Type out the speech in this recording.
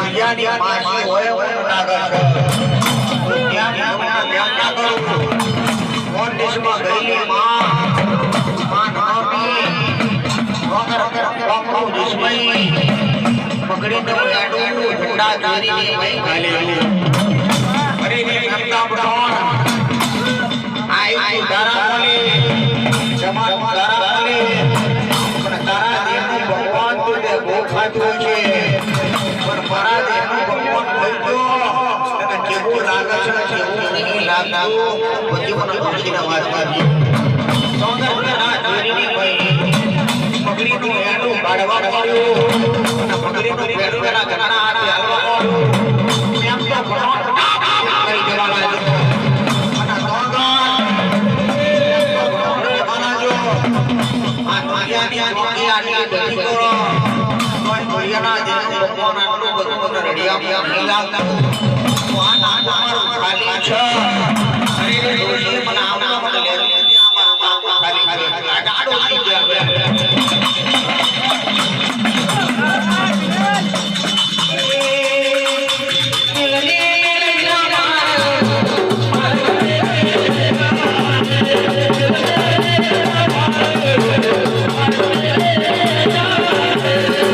દુનિયાની હોય હોય ના કરું. દેશમાં ગયેલી માં, માં નામી, વગર વગર વગર દુશ્મની, પકડીને ઉડાડું, ઝંડા તારીને વહી ગયેલી. અરે રે નંદા બ્રાહ્મણ, આયુ ધારા જમાનું તારા તે છે. પણ મારા દેહનું ભગવાન થઈ અને કેવું લાગે છે, કેવું નહીં લાગતું, બધી મને ખુશીને વાત કરજો. સોગંદ ના જોડીની ભાઈ, પગડીનું હેડું કાઢવા પડ્યું, અને પગડીનું એના ઘરના હાથે હાલવા પડ્યું. એમ તો ભગવાન કરી દેવા લાગ્યો. અને સોગંદ, એમ તો ભગવાન કહેવાના જો. રડિયાના જેનું ભગવાન આટલું બધું બધો રડિયા મિલા તો આ નામ તમારું ખાલી છે. અરે મને આવના મને લે. ખાલી ખાલી ગાડો